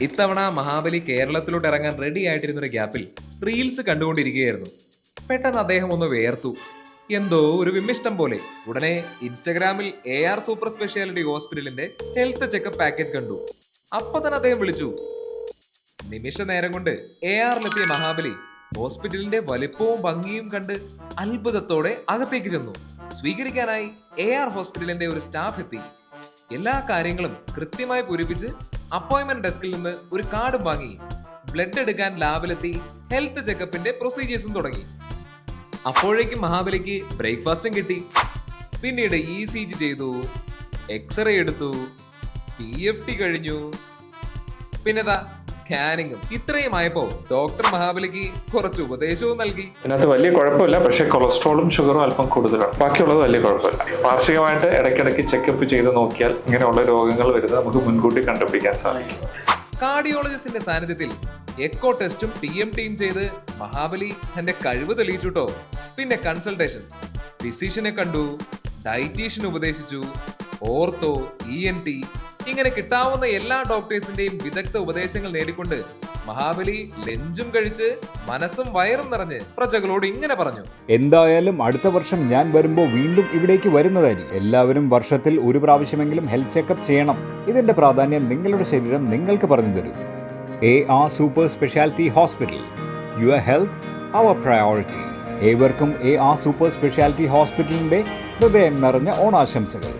ഇത്തവണ മഹാബലി കേരളത്തിലോട്ട് ഇറങ്ങാൻ റെഡി ആയിട്ടിരുന്നൊരു ഗ്യാപ്പിൽ റീൽസ് കണ്ടുകൊണ്ടിരിക്കുകയായിരുന്നു. പെട്ടെന്ന് അദ്ദേഹം ഒന്ന് വേർത്തു. എന്തോ ഒരു വിമ്മിഷ്ടം പോലെ. ഉടനെ ഇൻസ്റ്റഗ്രാമിൽ എ ആർ സൂപ്പർ സ്പെഷ്യാലിറ്റി ഹോസ്പിറ്റലിന്റെ ഹെൽത്ത് ചെക്കപ്പ് പാക്കേജ് കണ്ടു. അപ്പൊ തന്നെ അദ്ദേഹം വിളിച്ചു. നിമിഷ നേരം കൊണ്ട് എ ആറിലെത്തിയ മഹാബലി ഹോസ്പിറ്റലിന്റെ വലിപ്പവും ഭംഗിയും കണ്ട് അത്ഭുതത്തോടെ അകത്തേക്ക് ചെന്നു. സ്വീകരിക്കാനായി എ ആർ ഹോസ്പിറ്റലിന്റെ ഒരു സ്റ്റാഫ് എത്തി. എല്ലാ കാര്യങ്ങളും കൃത്യമായി പൂരിപ്പിച്ച് അപ്പോയിന്റ്മെന്റ് ഡെസ്കിൽ നിന്ന് ഒരു കാർഡും വാങ്ങി. ബ്ലഡ് എടുക്കാൻ ലാബിലെത്തി ഹെൽത്ത് ചെക്കപ്പിന്റെ പ്രൊസീജിയേഴ്സും തുടങ്ങി. അപ്പോഴേക്കും മഹാബലിക്ക് ബ്രേക്ക്ഫാസ്റ്റും കിട്ടി. പിന്നീട് ഇ സി ജി ചെയ്തു. എക്സ്റേ എടുത്തു. പി എഫ് ടി കഴിഞ്ഞു. പിന്നെതാ സ്കാനിങ്ങും. ഇത്രയും ആയപ്പോ ഡോക്ടർ മഹാബലിക്ക് കുറച്ച് ഉപദേശവും നൽകി. ഇതിനകത്ത് വലിയ കുഴപ്പമില്ല പക്ഷേ കൊളസ്ട്രോളും ഷുഗറും അല്പം കൂടുതലാണ്. ബാക്കിയുള്ളത് വലിയ കുഴപ്പമില്ല. വാർഷികമായിട്ട് ഇടയ്ക്കിടയ്ക്ക് ചെക്കപ്പ് ചെയ്ത് നോക്കിയാൽ ഇങ്ങനെയുള്ള രോഗങ്ങൾ വരുന്നത് നമുക്ക് മുൻകൂട്ടി കണ്ടുപിടിക്കാൻ സാധിക്കും. കാർഡിയോളജിസ്റ്റിന്റെ സാന്നിധ്യത്തിൽ എക്കോ ടെസ്റ്റും ടി എം ടിയും ചെയ്ത് മഹാബലി തന്റെ കഴിവ് തെളിയിച്ചുട്ടോ. പിന്നെ കൺസൾട്ടേഷൻ ഫിസിഷ്യനെ കണ്ടു ഡയറ്റീഷ്യൻ ഉപദേശിച്ചു. ഓർത്തോ ഇ എൻ ടി ഇങ്ങനെ കിട്ടാവുന്ന എല്ലാ ഡോക്ടേഴ്സിന്റെയും വിദഗ്ധ ഉപദേശങ്ങൾ നേടിക്കൊണ്ട് മഹാബലി ലഞ്ചും കഴിച്ച് മനസ്സും വയറും നിറഞ്ഞ് പ്രജകളോട് ഇങ്ങനെ പറഞ്ഞു. എന്തായാലും അടുത്ത വർഷം ഞാൻ വരുമ്പോൾ വീണ്ടും ഇവിടേക്ക് വരുന്നതായിരിക്കും. എല്ലാവരും വർഷത്തിൽ ഒരു പ്രാവശ്യമെങ്കിലും ഹെൽത്ത് ചെക്കപ്പ് ചെയ്യണം. ഇതിന്റെ പ്രാധാന്യം നിങ്ങളുടെ ശരീരം നിങ്ങൾക്ക് പറഞ്ഞു തരും. A R super speciality hospital your health our priority ഏവർക്കും എ ആർ സൂപ്പർ സ്പെഷ്യാലിറ്റി ഹോസ്പിറ്റലിന്റെ ഹൃദയം നിറഞ്ഞ ഓണാശംസകൾ.